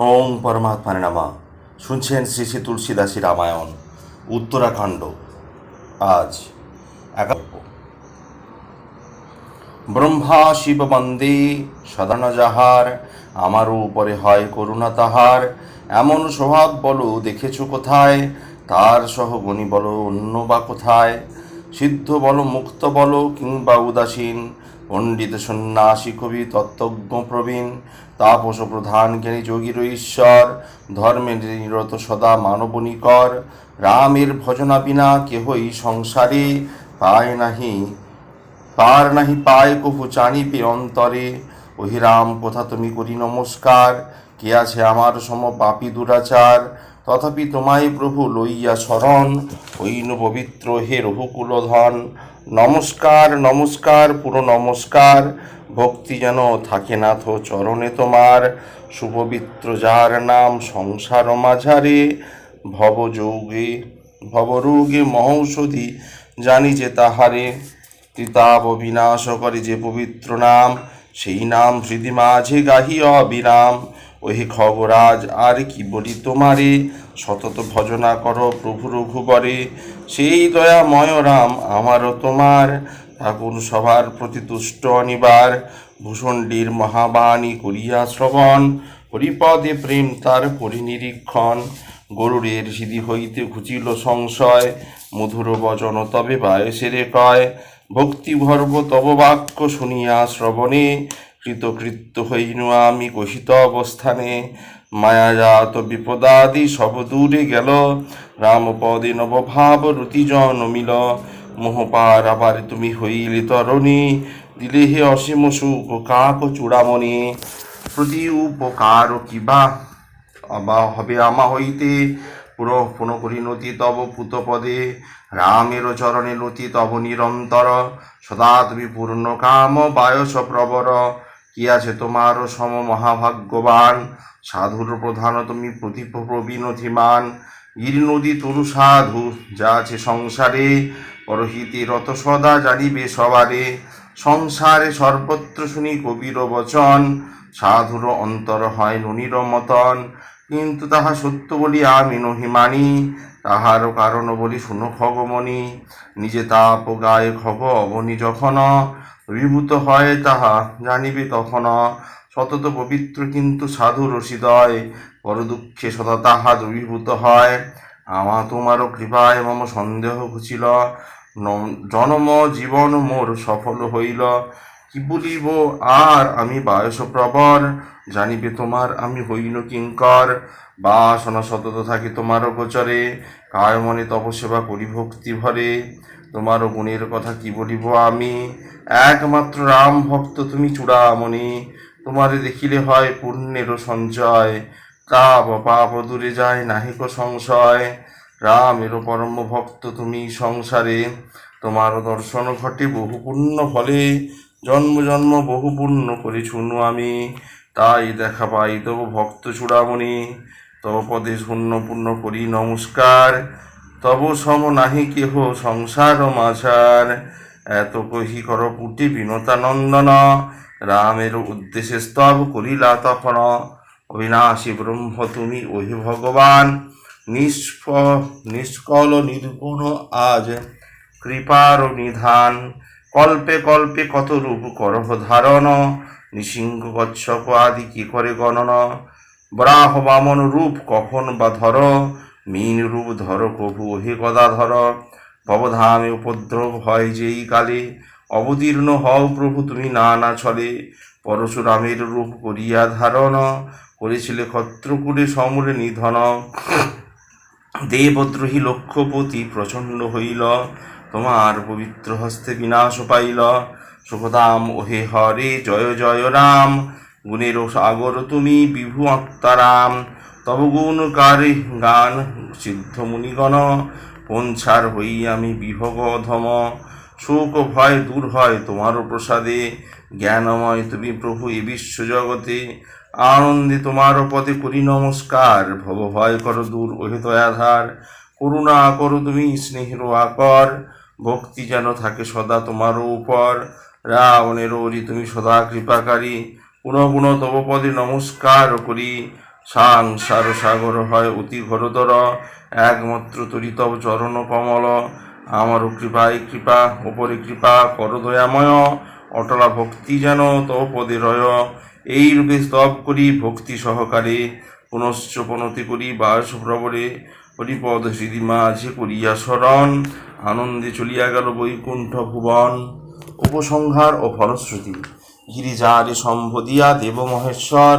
ওম পরমাত্মানে নামা। শুনছেন শ্রী শ্রী তুলসীদাসী রামায়ণ, উত্তরাখণ্ড। আজ ব্রহ্মা শিব বন্দে সদান যাহার আমারও উপরে হয় করুণা তাহার। এমন স্বভাব বলো, দেখেছ কোথায়? তার সহগণী বলো, অন্য বা কোথায়? সিদ্ধ বলো, মুক্ত বলো, কিংবা উদাসীন পণ্ডিত সন্ন্যাসী কবি তত্ত্বজ্ঞ প্রবীণ তাপস প্রধান জ্ঞানী যোগীর ঈশ্বর ধর্মের নিরত সদা মানবনিকর, রামের ভজনা বিনা কেহই সংসারে, পায় নাহি, পার নাহি পায় কভু জানিবে অন্তরে। ওহি রাম কোথা তুমি করি নমস্কার, কে আছে আমার সম পাপী দুরাচার? তথাপি তোমায় প্রভু লইয়া শরণ, হইন পবিত্র হে রঘুকুল ধন নমস্কার নমস্কার পুরো নমস্কার ভক্তি যেন থাকে নাথ চরণে তোমার। সুপবিত্র যার নাম সংসার মাঝারে। ভবযোগে, ভবরোগে মহৌষধি জানি যে তাহারে। তিতাব বিনাশ করে যে পবিত্র নাম, সেই নাম হৃদি মাঝে গাহিয়া বিরাম ওহে খগরাজ আর কি বলি তোমারে? সতত ভজনা করো প্রভু রঘুবরে। সেই দয়াময় রাম আমারও তোমার। ঠাকুর সবার প্রতি তুষ্ট অনিবার। ভূষণ্ডীর মহাবাণী করিয়া শ্রবণ। হরিপদে প্রেম তার পরিনিরীক্ষণ গরুড়ের সিধি হইতে ঘুচিল সংশয়। মধুর বচন তবে বায়সেরে কয়। ভক্তি ভর্ব তব বাক্য শুনিয়া শ্রবণে। কৃতকৃত্য হইনু আমি কহিত অবস্থানে। মায়াজাত বিপদাদি সব দূরে গেল। রামপদে নবভাব রুতি জনমিল মোহপার আবার তুমি হইলে তরণী। দিলে হে অসীম সুখ, কাক চূড়ামণি। প্রতি উপকার কিবা? অবা হবে আমা হইতে। পুর পুন করি নতি তব পুত পদে রামের চরণে নতি তব নিরন্তর। সদা তুমি পূর্ণ কাম, বায়স প্রবর। কি আছে তোমার সম মহাভাগ্যবান সাধুর প্রধান তুমি প্রতীপ প্রবীণধিমান গিরি নদী তরু সাধু, যা আছে সংসারে। পরহিতে রত সদা জানিবে সবারে। সংসারে সর্বত্র শুনি কবির বচন। সাধুর অন্তর হয় ননির মতন। কিন্তু তাহা সত্য বলি আমি নহি মানি। তাহার কারণ বলি শুনো খগমণি। নিজে তাপ গায়ে খগ অবনি যখন। বিভূত হয় তাহা জানিবে তখন। সতত পবিত্র কিন্তু সাধু রসিদয় পর দুঃখে সদা তাহা দ্রবীভূত হয়। আমা তোমারও কৃপায় মম সন্দেহ ঘুচিল জনম জীবন মোর সফল হইল। কি বলিব আর আমি বায়স প্রবর জানিবে তোমার আমি হইল কিঙ্কর। বাসনা সতত থাকি তোমার গোচরে কায় মনে তব সেবা করি ভক্তি ভরে তোমার গুণের কথা কি বলিব আমি? একমাত্র রাম ভক্ত তুমি চূড়ামণি। তোমারে দেখিলে হয় পুণ্যেরও সঞ্চয়। তাপ পাপ দূরে যায় নাহিক সংশয়। রামেরও পরম ভক্ত তুমি সংসারে। তোমার দর্শন ঘটে বহু পুণ্য ফলে। জন্ম জন্ম বহু পুণ্য করে শুনু আমি। তাই দেখা পাই তবু ভক্ত চূড়ামণি। তব পদে শূন্য পূর্ণ করি নমস্কার। তব সম নাহি কেহ সংসার মাঝার এত কহি কর পুটি বিনতা নন্দন রামের উদ্দেশ্যে স্তব করিলা তখন। অবিনাশী ব্রহ্ম তুমি ওহি ভগবান। নিষ্প নিষ্কল নির্গুণ আজ। কৃপার নিধান। কল্পে কল্পে কত রূপ করহ ধারণ। নিসিংহ কচ্ছপ আদি কি করে গণন? বরাহ বামন রূপ কখন বা ধর? মীন রূপ ধর কভু হে গদা ধর ভবধামে উপদ্রব হয় যেই কালে। অবতীর্ণ হও প্রভু তুমি না না ছলে, পরশুরামের রূপ করিয়া ধারণ। করেছিলে ক্ষত্রকুলে সমরে নিধন। দেবদ্রোহী লক্ষ্যপতি প্রচণ্ড হইল, তোমার পবিত্র হস্তে বিনাশ পাইল। সুখদাম ওহে হরে, জয় জয় রাম। গুণের সাগর তুমি বিভু আত্মারাম। তব গুণকারী গান সিদ্ধ মুনিগণ পঞ্চার হই আমি বিভগ অধম শোক ভয় দূর হয় তোমারও প্রসাদে, জ্ঞানময় তুমি প্রভু এ বিশ্ব জগতে আনন্দে তোমার পদে করি নমস্কার, ভব ভয় করো দূর ওহে দয়াধার। করুণা করো তুমি স্নেহের আকর, ভক্তি যেন থাকে সদা তোমারও উপর। রাবণের ওরি তুমি সদা কৃপাকারী পুনঃ পুনঃ তব পদে নমস্কার করি। সাংসার সাগর হয় অতি ঘোরতর, একমাত্র তরিতব চরণ কমল। আমার কৃপায় কৃপা, ওপরে কৃপা কর দয়াময়। অটলা ভক্তি যেন তব পদে রয়। এই রূপে স্তব করি ভক্তি সহকারে। পুনশ্চ পনতি করি বাস প্রবরে হরিপদ হৃদি মাঝে করিয়া শরণ আনন্দে চলিয়া গেল বৈকুণ্ঠ ভুবন। উপসংহার ও ফলশ্রুতি। গিরিজারে সম্ভদিয়া দেব মহেশ্বর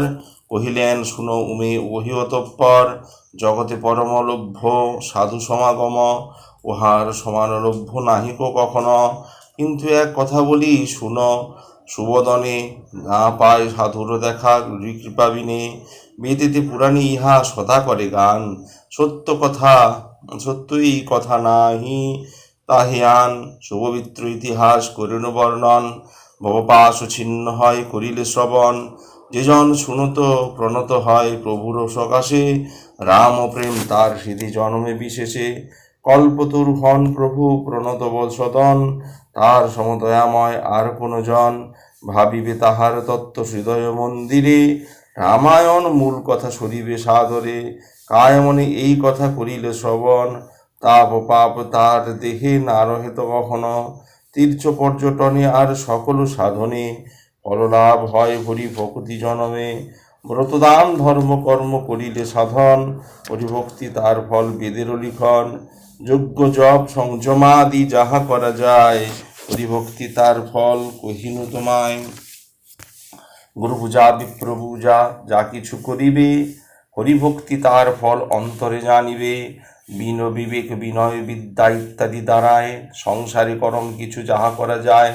কহিলেন, শুনো উমে ওহিয়তঃপর জগতে পরমলভ্য সাধু সমাগম। উহার সমানলভ্য নাহিক কখনো। কিন্তু এক কথা বলি, শুনো, সুবদনে না পায় সাধুর দেখা কৃপা বিনে। বেদেতে পুরাণে ইহা সদা করে গান। সত্য কথা, সত্যই কথা নাহি। তাহিয়ান শুভবিত্র ইতিহাস করিল বর্ণন। ভবপাশ ছিন্ন হয় করিলে শ্রবণ। যেজন শুনত প্রণত হয় প্রভুর সকাশে, রাম প্রেম তার হৃদি জন্মে বিশেষে। কল্পতরু হন প্রভু প্রণত বৎসদন তার সমদয়াময় আর কোন জন। ভাবিবে তাহার তত্ত্ব হৃদয় মন্দিরে, রামায়ণ মূল কথা সরিবে সাদরে। কায়মনে এই কথা করিলে শ্রবণ, তাপ পাপ তার দেহে না রহে তো কখনো তীর্থ পর্যটনে আর সকল সাধনে ফললাভ হয় হরি ভক্তি জনমে। ব্রতদান ধর্ম কর্ম করিলে সাধন, হরিভক্তি তার ফল বেদেরও লিখন। যজ্ঞ, জপ সংযমাদি যাহা করা যায়, হরিভক্তি তার ফল কহিনু তোমায়। গুরু পূজা বিপ্র পূজা যা কিছু করিবে, হরিভক্তি তার ফল অন্তরে জানিবে। বিন বিবেক, বিনয় বিদ্যা ইত্যাদি দ্বারায় সংসারে করম কিছু যাহা করা যায়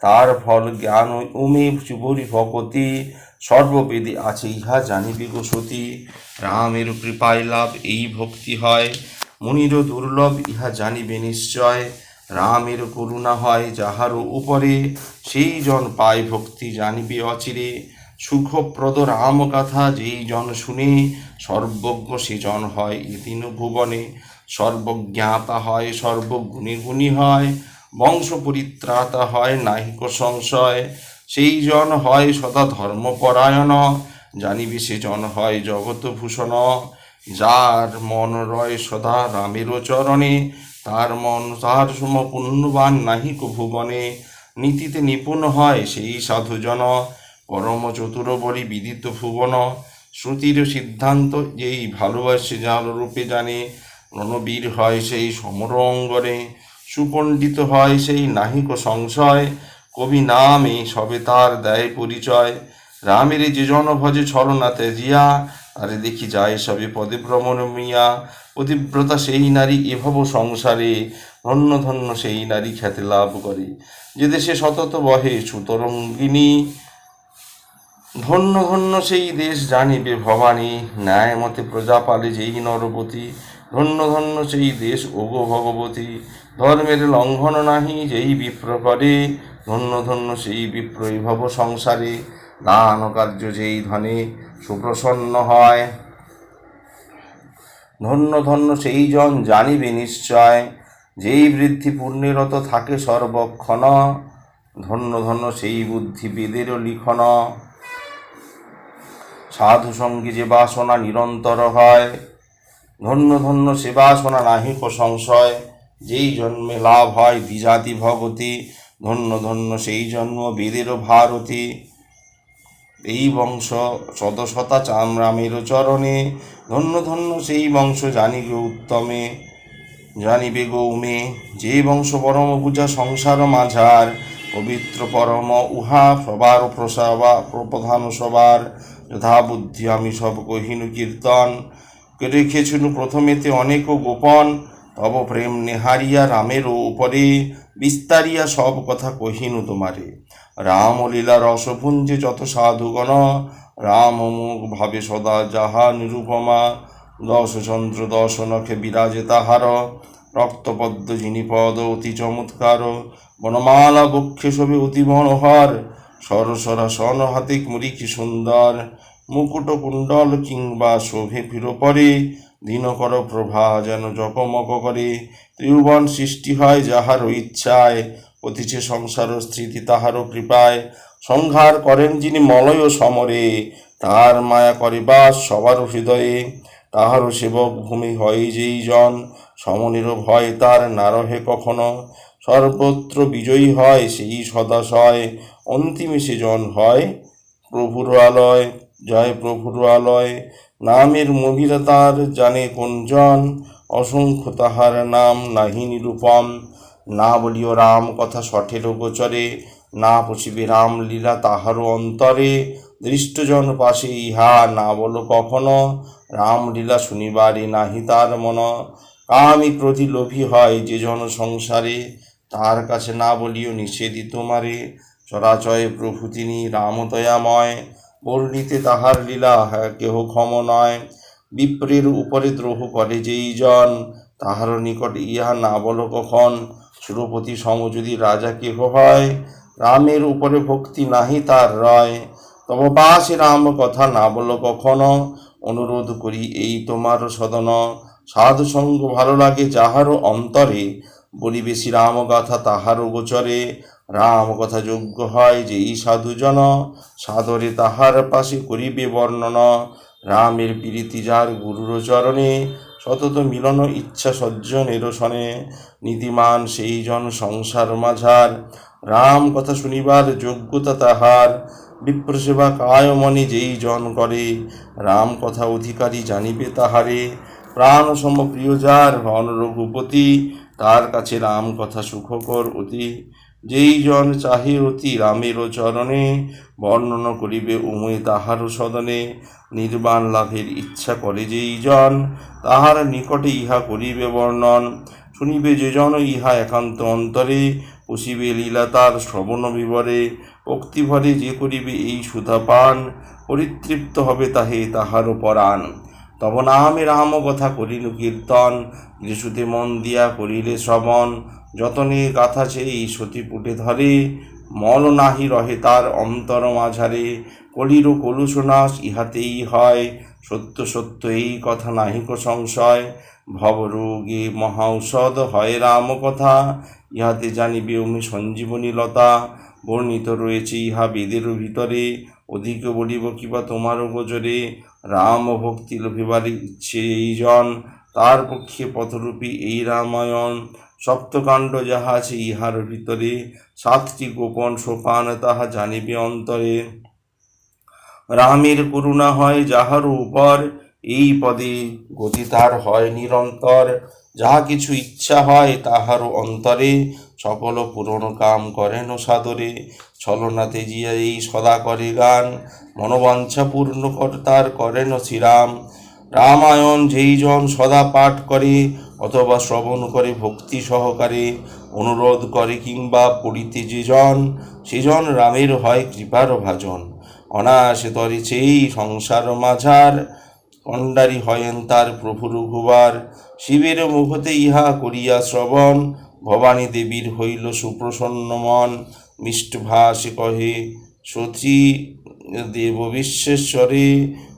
তার ফল জ্ঞান উমে শিবরি ভকতি সর্ববেদে আছে, ইহা জানিবে গো সতী রামের কৃপায় লাভ এই ভক্তি হয়। মুনির দুর্লভ, ইহা জানিবে নিশ্চয়। রামের করুণা হয় যাহারও উপরে। সেই জন পায় ভক্তি, জানিবে অচিরে। সুখপ্রদ রাম কথা যেই জন শুনে, সর্বজ্ঞ সে জন হয় এদিন ভুবনে। সর্বজ্ঞাতা হয়, সর্বগুণী গুণী হয়। বংশ পরিত্রাতা হয় নাহিক সংশয়। সেই জন হয় সদা ধর্মপরায়ণ, জানিবি সে জন হয় জগৎভূষণ। যার মন রয় সদা রামের চরণে, তার মন তার সম পুণ্যবান নাহিক ভুবনে। নীতিতে নিপুণ হয় সেই সাধুজন, পরম চতুর বলি বিদিত ভুবন। শ্রুতির সিদ্ধান্ত যেই ভালোবাসে যার রূপে জানে, রণবীর হয় সেই সমর অঙ্গনে সুপণ্ডিত হয় সেই নাহিক সংশয়। কবি নামে সবে তার দেয় পরিচয়। রামের যে জন ভজে ছলনা তেজিয়া আরে দেখি যায় সবে পদে ভ্রমণ মিয়া। পতিব্রতা সেই নারী এভাব সংসারে, ধন্য ধন্য সেই নারী খ্যাতি লাভ করে। যে দেশে সতত বহে সুতরঙ্গিনী, ধন্য ধন্য সেই দেশ জানিবে ভবানী। ন্যায় মতে প্রজা পালে যেই নরপতি ধন্য ধন্য সেই দেশ ও ওগো ভগবতী। ধর্মের লঙ্ঘন নাহি, যেই বিপ্র করে, ধন্য ধন্য সেই বিপ্রই ভব সংসারে। দান কার্য যেই ধনে, সুপ্রসন্ন হয়। ধন্য ধন্য সেই জন জানিবে নিশ্চয়, যেই বৃদ্ধি পুণ্যরত থাকে সর্বক্ষণ। ধন্য ধন্য সেই বুদ্ধি বেদেরও লিখন। সাধু সঙ্গী যে বাসনা নিরন্তর হয় ধন্য ধন্য সে বাসনা নাহিক সংশয়। যেই জন্মে লাভ হয় দ্বিজাতি ভগতি, ধন্য ধন্য সেই জন্ম বেদেরও ভারতী। এই বংশ সদশতা চামরামের চরণে, ধন্য ধন্য সেই বংশ জানিবে উত্তমে, জানিবে গৌমে। যে বংশ পরম পূজা সংসার মাঝার, পবিত্র পরম উহা সবার প্রসাবা প্রধান সবার। যথা বুদ্ধি আমি সব কহিনু কীর্তন। রেখেছিনু প্রথমেতে অনেক গোপন, তব প্রেম নেহারিয়া রামেরও উপরে বিস্তারিয়া সব কথা কহিনু তোমারে। রাম লীলা রসপুঞ্জে যত সাধুগণ, রাম অমুক ভাবে সদা যাহা নিরুপমা, দশ চন্দ্র দশ নখে বিরাজে তাহার, রক্তপদ্ম জিনিপদ অতি চমৎকার, বনমালা বক্ষে শোভে অতি মনোহর, সরসরা সন হাতে মুড়ি কি সুন্দর মুকুট কুণ্ডল কিংবা শোভে ফিরোপরে, দিনকর প্রভা যেন জকমক করে। ত্রিভুবন সৃষ্টি হয় যাহার ইচ্ছায় অতিছে সংসার স্থিতি তাহারও কৃপায়। সংহার করেন যিনি মলয় সমরে, তার মায়া করে বাস সবার হৃদয়ে। তাহারও সেবক ভূমি হয় যেই জন সমনের ভয় তার নারহে কখনো। সর্বত্র বিজয়ী হয় সেই সদাশয়, অন্তিমে সে জন হয় প্রভুর আলয়। জয় প্রভুর আলয় নামের মহিলা তার জানে কোনজন অসংখ্য তাহার নাম নাহি নিরূপম। না বলিও রাম কথা সঠের গোচরে না পশিবে রাম লীলা তাহারও অন্তরে। দৃষ্টজন পাশে ইহা না বলো কখনো, রাম লীলা শুনিবারে নাহি তার মন। কামি ক্রোধী লোভী হয় যে জন সংসারে, তার কাছে না বলিও নিষেধই তোমারে। চরাচয়ে প্রভু তিনি রাম বর্ণিতে তাহার লীলা হ্যাঁ কেহ ক্ষম নয়। বিপ্রের উপরে দ্রোহ করে যেই জন তাহার নিকট ইহা না বলো কখন? সুরপতি সম যদি রাজা কেহ হয়, রামের উপরে ভক্তি নাহি তার রয়। তব পাশে রাম কথা না বলো কখনো? অনুরোধ করি এই তোমার সদন। সাধু সঙ্গ ভালো লাগে যাহারও অন্তরে, বলিবে গাথা তাহারও গোচরে। রাম কথা যোগ্য হয় যে যেই সাধুজন সাদরে তাহার পাশে করিবে বর্ণন। রামের প্রীতি যার গুরুর চরণে, সতত মিলন ইচ্ছা সজ্জনের সনে নীতিমান সেই জন সংসার মাঝার, রাম কথা শুনিবার যোগ্যতা তাহার। বিপ্রসেবা কায় মনে যেই জন করে, রাম কথা অধিকারী জানিবে তাহারে। প্রাণ সম প্রিয় যার হন রঘুপতি, তার কাছে রাম কথা সুখকর অতি। যেই জন চাহে অতি রামেরও চরণে বর্ণনা করিবে উময় তাহারও সদনে, নির্বাণ লাভের ইচ্ছা করে যেই জন তাহার নিকটে ইহা করিবে বর্ণন। শুনিবে যে জন ইহা একান্ত অন্তরে, পুষিবে লীলা তার শ্রবণ বিবরে। ভক্তিভরে যে করিবে এই সুধা পান, পরিতৃপ্ত হবে তাহে তাহারও পরাণ। তব নামে রাম কথা করিল কীর্তন, যিশুতে মন দিয়া করিলে শ্রবণ। যতনে গাথা সেই সতী পুটে ধরে, মল নাহি রহে তার অন্তর মাঝারে। কলির কলুষনাশ ইহাতেই হয়, সত্য সত্য এই কথা নাহিক সংশয়। ভবরোগে মহাঔষধ হয় রাম কথা, ইহাতে জানিবে অমি সঞ্জীবনী লতা। বর্ণিত রয়েছে ইহা বেদের ভিতরে, অধিক বলিব কিবা তোমারও গোজরে রাম ভক্তি লোভিবার ইচ্ছে এই জন, তার পক্ষে পথরূপী এই রামায়ণ। সপ্তকাণ্ড যাহা আছে, ইহার ভিতরে সাতটি গোপন সোপান তাহা জানিবে অন্তরে। রামের করুণা হয় যাহার উপর এই পদে গতি তার হয় নিরন্তর। যাহা কিছু ইচ্ছা হয় তাহারও অন্তরে সকল পূরণ কাম করেন সাদরে। ছলনা তেজিয়া এই সদা করে গান, মনোবাঞ্ছা পূর্ণ কর্তার করেন শ্রীরাম। রামায়ণ যেই জন সদা পাঠ করে অথবা শ্রবণ করে ভক্তি সহকারে অনুরোধ করে কিংবা পড়িতে যে জন সেজন রামের হয় কৃপার ভাজন। অনায়াসে তরে সেই সংসার মাঝার কণ্ডারি হয়েন তার প্রভু রঘুবার। শিবের মুখতে ইহা করিয়া শ্রবণ, ভবানী দেবীর হইল সুপ্রসন্ন মন। মিষ্টভাষে কহে, সতী দেব বিশ্বেশ্বরে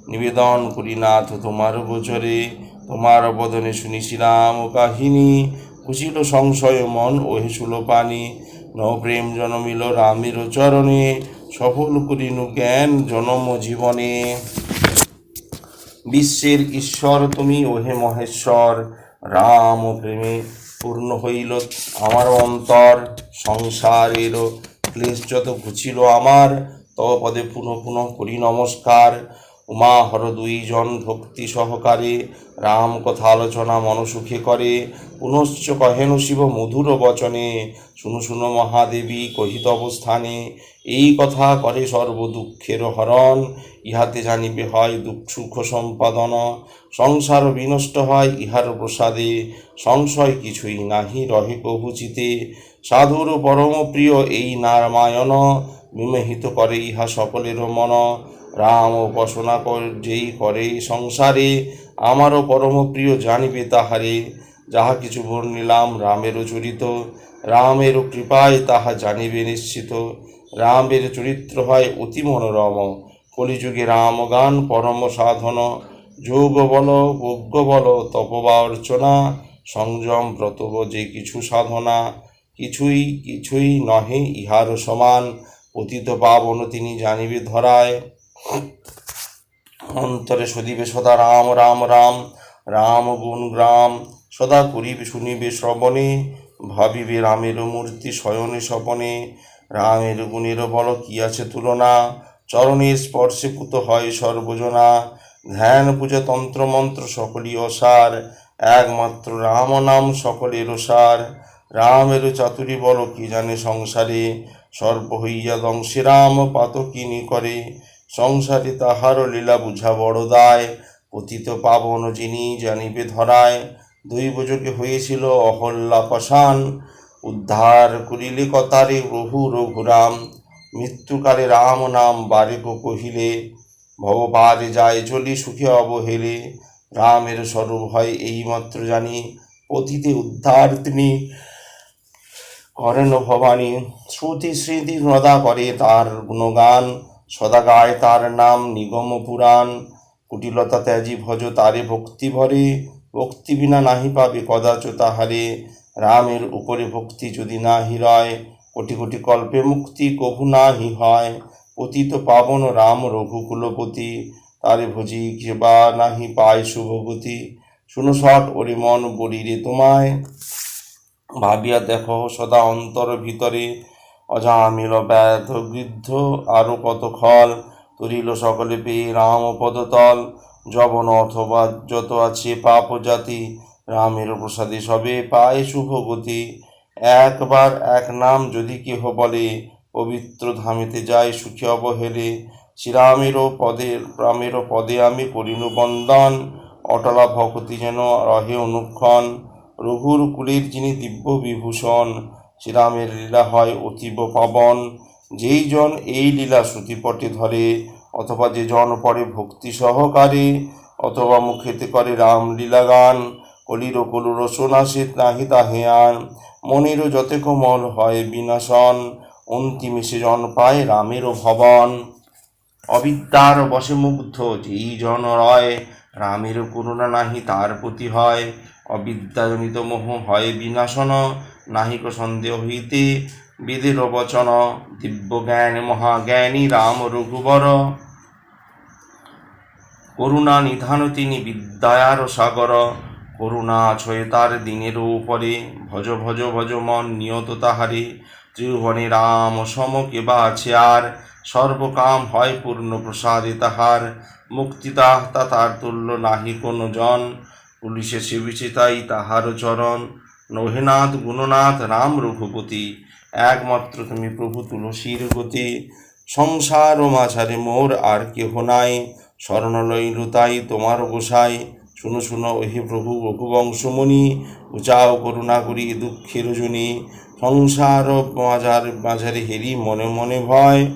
নিবেদন করি নাথ তোমার গোচরে। তোমার বদনে শুনিছিলাম ও কাহিনী। কুচিল সংশয়, মন ওহেশুল পানি। নপ্রেম জনমিল রামের চরণে, সফল করিনু জ্ঞান জনম জীবনে। বিশ্বের ঈশ্বর তুমি ওহে মহেশ্বর, রাম প্রেমে পূর্ণ হইল আমার অন্তর। সংসারের ক্লেশ যত ঘুচিল আমার, তব পদে পুনঃ পুনঃ করি নমস্কার। উমা হর দুইজন ভক্তি সহকারে রাম কথা আলোচনা মনসুখে করে। পুনশ্চ কহেন শিব মধুর বচনে, শুনু শুনো মহাদেবী কহিত অবস্থানে, এই কথা করে সর্ব দুঃখের হরণ, ইহাতে জানিবে হয় দুঃখ সুখ সম্পাদন। সংসার বিনষ্ট হয় ইহার প্রসাদে, সংশয় কিছুই নাহি রহে কহুচিতে। সাধুর পরম প্রিয় এই নারায়ণ, বিমোহিত করে ইহা সকলের মন। রাম উপাসনা যেই করে সংসারে, আমারও পরম প্রিয় জানিবে তাহারে। যাহা কিছু বর্ণিলাম রামেরও চরিত। রামেরও কৃপায় তাহা জানিবে নিশ্চিত। রামের চরিত্র হয় অতি মনোরম। কলিযুগে রামগান, পরম সাধন। যোগ বল যজ্ঞ বল তপবা অর্চনা। সংযম, ব্রতব যে কিছু সাধনা। কিছুই কিছুই নহে ইহার সমান। পতিত পাবন তিনি জানিবে ধরায়। অন্তরে সদিবে সদা রাম রাম রাম রাম গুণ গ্রাম, সদা করিবে, শুনিবে, শ্রবণে, ভাবিবে রামের মূর্তি শয়নে, স্বপনে। রামের গুণের বল কি আছে তুলনা? চরণের স্পর্শে কুত হয় সর্বজনা। ধ্যান পূজা তন্ত্র মন্ত্র সকলই অসার, একমাত্র রাম নাম সকলের সার। রামের চাতুরি বল কি জানে সংসারে? সর্ব হইয়া দংশে রাম পাতকিনি করে। সংসারে তাহার লীলা বুঝা বড় দায়। পতিত পাবন যিনি জানিবে ধরায়। দুই দৈবযোগে হয়েছিল অহল্যা পাষাণ। উদ্ধার করিলে কতারে রঘু রঘুরাম। মৃত্যুকালে রাম নাম বারেক কহিলে, ভবপারে যায় চলি সুখে অবহেলে। রামের স্বরূপ হয় এইমাত্র জানি অতীতে উদ্ধার তিনি করেন ভবানী। শ্রুতি স্মৃতি সদা করে তার গুণগান। সদা গায় তার নাম নিগম পুরাণ। কুটিলতা ত্যাজি ভজ তারে ভক্তি ভরে, ভক্তি বিনা নাহি পাবে কদাচ তাহারে রামের উপরে ভক্তি যদি না হিরয় কোটি কোটি কল্পে মুক্তি কভু নাহি হয়। পতিত পাবন রাম রঘুকুলপতি, তারে ভজি বা নাহি পায় শুভগতি। শুনো সট ওরে মন বলিরে তোমায়। ভাবিয়া দেখো সদা অন্তর ভিতরে অজামিল ব্যাধ বৃদ্ধ আরও কত খল তরিল সকলে পেয়ে রাম পদতল জবন অথবা যত আছে পাপ জাতি, রামের প্রসাদে সবে পায় শুভ গতি একবার এক নাম যদি কেহ বলে, পবিত্র ধামেতে যায় সুখে অবহেলে। শ্রীরামেরও পদে রামেরও পদে আমি করিনু বন্দন। অটলা ভকতি যেন রহে অনুক্ষণ। রঘুর কুলের যিনি দিব্য বিভূষণ শ্রীরামের লীলা হয় অতীব পাবন। যেই জন এই লীলা শ্রুতিপটে ধরে, অথবা যে জন পরে ভক্তি সহকারে, অথবা মুখেতে করে রাম লীলা গান, কলির কলু রসনাসে নাহি তাহে আন মনেরও যতে কোমল হয় বিনাশন, অন্তিমে সে জন পায় রামেরও ভবন। অবিদ্যার বশে মুগ্ধ যেই জন রয়, রামের করুণা নাহি তার প্রতি হয়। অবিদ্যাজনিত মোহ হয় বিনাশন নাহিক সন্দেহ হইতে বেদের বচন, দিব্য জ্ঞান মহাজ্ঞানী রাম রঘুবর। করুণা নিধান তিনি বিদ্যায়ার সাগর, করুণা ছয়ে তার দিনের উপরে। ভজ ভজ ভজ মন নিয়ত তাহারে, ত্রিভুবনে রাম সম কেবা আছে আর সর্বকাম হয় পূর্ণ প্রসাদে তাহার, মুক্তি তাহতা তার তুল্য নাহি কোনো জন। পুলিশে সেবিছে তাই তাহার চরণ। নহেনাথ গুণনাথ রাম রঘুপতি। একমাত্র তুমি প্রভু তুলসীর গতি। সংসার ও মাঝারে মোর আর কেহ নাই। শরণ লইল তাই তোমার গোসাই। শুনো শুনো ওহে প্রভু রঘুবংশমণি উচাও করুণা করি দুঃখের জনি। সংসার মাঝার, মাঝারে হেরি মনে মনে ভয়।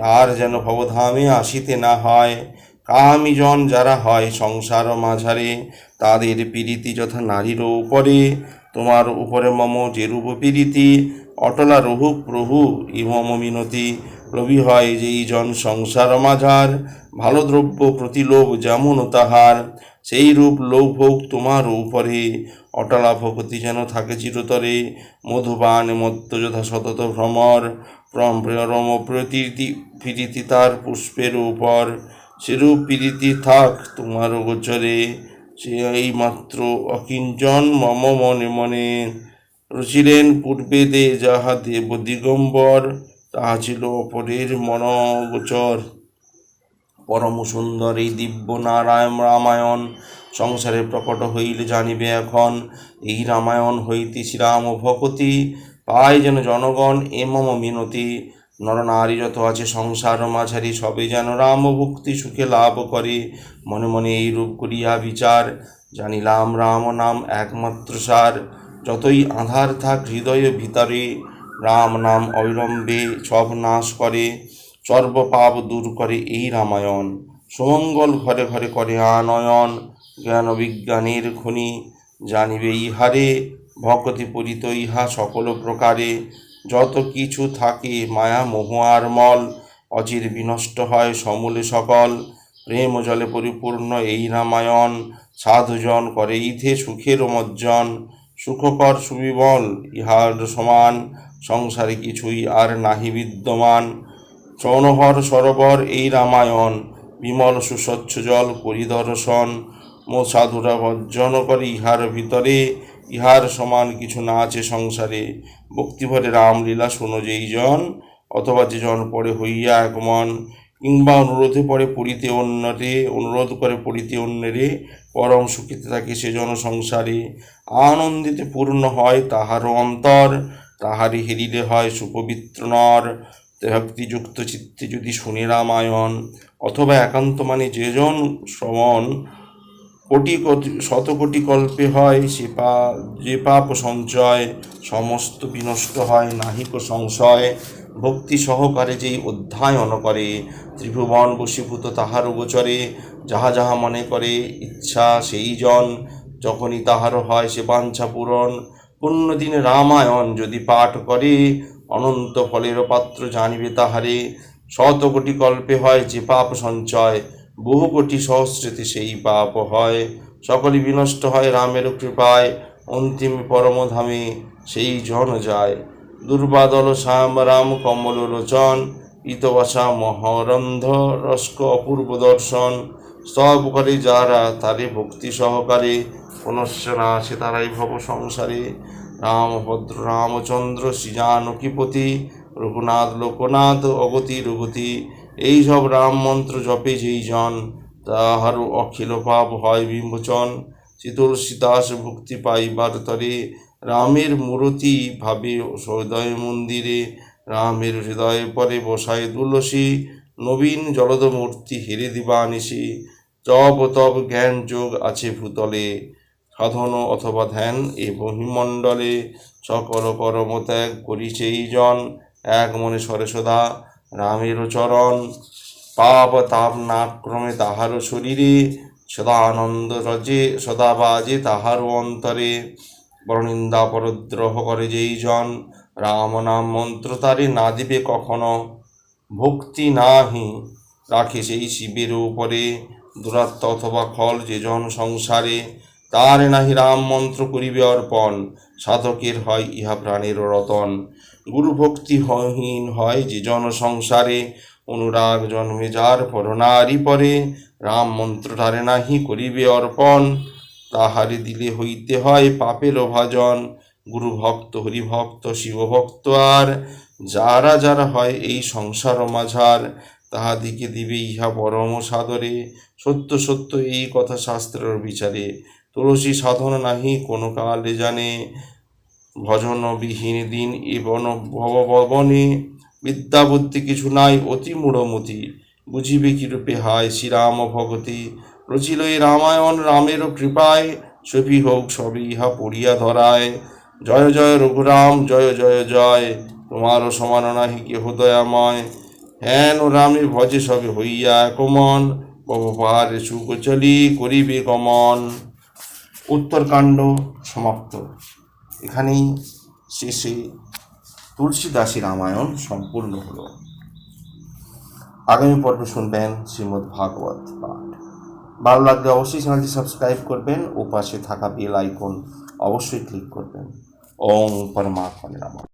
আর যেন ভবধামে আসিতে না হয়। কামি জন যারা হয় সংসার মাঝারে, তাদের পীড়িতি যথা নারীর উপরে। তোমার উপরে মম যেরূপ পীড়িতি অটলা রহু প্রভু ইমম মিনতি। রবি হয় যেই জন সংসার মাঝার, ভালো দ্রব্য প্রতিলোভ যেমন তাহার, সেই রূপ লোভ হোক তোমার উপরে। অটলা ভগতি যেন থাকে চিরতরে, মধুবান মত্ত যথা সতত ভ্রমর প্রম প্রতীতি প্রীতি তার পুষ্পের উপর। সেরূপ প্রীতি থাক তোমার গোচরে। এই মাত্র অকিঞ্চন মম মনে মনে রচিলেন পূর্বে দে যাহা দেব দিগম্বর, তাহা ছিল অপরের মনগোচর। পরম সুন্দর এই দিব্য নারায়ণ রামায়ণ সংসারে প্রকট হইলে জানিবে এখন, এই রামায়ণ হইতে শ্রীরাম ভকতি পায় যেন জনগণ এ মম মিনতি। নরনারী যত আছে সংসার মাঝারি, সবে যেন রাম ভক্তি সুখে লাভ করে। মনে মনে এই রূপ করিয়া বিচার, জানিলাম রাম নাম একমাত্র সার। যতই আধার থাক হৃদয় ভিতরে, রাম নাম অবিলম্বে সব নাশ করে। সর্বপাপ দূর করে এই রামায়ণ। সুমঙ্গল ঘরে ঘরে করে আনয়ন জ্ঞান বিজ্ঞানের খনি। জানিবে ইহারে, ভকতি পরিত ইহা সকল প্রকারে। যত কিছু থাকে মায়া মোহ আর মল অচির বিনষ্ট হয় সমূলে সকল। প্রেম জলে পরিপূর্ণ এই রামায়ণ, সাধুজন করে ইথে সুখের মজ্জন। সুখকর সুবিবল, ইহার সমান, সংসারে কিছুই আর নাহি বিদ্যমান। চৌনহর সরোবর এই রামায়ণ, বিমল সুস্বচ্ছ জল পরিদর্শন। মো সাধুরা বর্জন করে ইহার ভিতরে ইহার সমান কিছু না আছে সংসারে। ভক্তিভরে রামলীলা শুনো যেই জন, অথবা যে জন পরে হইয়া একমন কিংবা অনুরোধে পরে পড়িতে অন্যরে অনুরোধ করে পড়িতে অন্যরে, পরম সুখিতে থাকে সে জন সংসারে। আনন্দিতে পূর্ণ হয় তাহারও অন্তর তাহারে হেরিলে হয় সুপবিত্র নর। ভক্তিযুক্ত চিত্তে যদি শুনে রামায়ণ, অথবা একান্ত মানে যেজন শ্রবণ কোটি কোটি, শত কোটি কল্পে হয়, সে পা, যে পাপ সঞ্চয়, সমস্ত বিনষ্ট হয় নাহিক সংশয়। ভক্তি সহকারে যেই অধ্যায়ন করে, ত্রিভুবন বশীভূত তাহার গোচরে, যাহা যাহা মনে করে, ইচ্ছা সেই জন, যখনই তাহার হয় সে বাঞ্ছা পূরণ। পুণ্যদিনে রামায়ণ যদি পাঠ করে, অনন্ত ফলের পাত্র জানিবে তাহারে। শত কোটি কল্পে হয় যে পাপ সঞ্চয় বহু কোটি সহস্রেতে সেই পাপ হয়। সকলে বিনষ্ট হয় রামের কৃপায়। অন্তিম পরমধামে সেই জন যায়। দুর্বাদল শ্যাম, রাম, কমল লোচন ইতবাসা মহরন্ধ, রস্ক অপূর্ব দর্শন। সব করে যারা তারে ভক্তি সহকারে, পুনশ্চ না আসে তারাই ভব সংসারে। রামভদ্র রামচন্দ্র শ্রীজানকীপতি, রঘুনাথ, লোকনাথ, অগতি, রঘুতি এই সব রাম মন্ত্র জপে যেই জন তাহার অখিল পাপ হয় বিমোচন। শীতলসী দাস ভক্তি পাইবার তরে রামের মূরতি ভাবে হৃদয় মন্দিরে, রামের হৃদয়ে পরে বসায় তুলসী, নবীন জলদ মূর্তি হেরে দিবা নিশি জপ তপ জ্ঞান যোগ আছে ভূতলে, সাধন অথবা ধ্যান এ বহিমণ্ডলে। সকল কর্ম ত্যাগ করি সেই জন, এক মনে সরে সদা। রামের চরণ পাপ তাপ না ক্রমে তাহারও শরীরে সদা আনন্দ রজে সদা বাজে তাহারও অন্তরে। পরনিন্দা পরদ্রোহ করে যেই জন, রাম নাম মন্ত্র তারে না দিবে কখনো। ভক্তি নাহি রাখে সেই শিবের উপরে। দুরাত্ম অথবা খল যে জন সংসারে, তার নাহি রাম মন্ত্র করিবে অর্পণ। সাধকের হয় ইহা প্রাণের রতন। গুরু ভক্তি হীন হয় যে জন সংসারে অনুরাগ জন্মে যার পরনারী পরে, রাম মন্ত্র তারে নাহি করিবে অর্পণ। তাহারে দিলে হইতে হয় পাপের ভাজন গুরু ভক্ত হরিভক্ত, শিবভক্ত আর যারা যারা হয় এই সংসার মাঝার, তাহাদিকে দিবে ইহা পরম সাদরে। সত্য সত্য এই কথা শাস্ত্রের বিচারে। তুলসী সাধন নাহি কোনো কালে জানে। ভজন বিহীন দিন এবন ভব ভবনে বিদ্যা বুদ্ধি কিছু নাই, অতি মূঢ়মতি বুঝিবে কিরূপে হায় শ্রীরাম ভগতি। রচিল এই রামায়ণ, রামেরও কৃপায় সফি হোক সবই ইহা পড়িয়া ধরায়। জয় জয় রঘুরাম, জয় জয় জয় তোমারও সমান নাহি কেহ দয়াময়। হেন রামে ভজে সবে হইয়া একমন পাহাড়ে সুগোচলি করিবে গমন। উত্তরকাণ্ড সমাপ্ত। এখানেই শেষে তুলসীদাসী রামায়ণ সম্পূর্ণ হল। আগামী পর্বে শুনবেন শ্রীমদ্ ভাগবত পাঠ। ভালো লাগলে অবশ্যই চ্যানেলটি সাবস্ক্রাইব করবেন ও পাশে থাকা বেল আইকন অবশ্যই ক্লিক করবেন। ওম পরমাত্মা রাম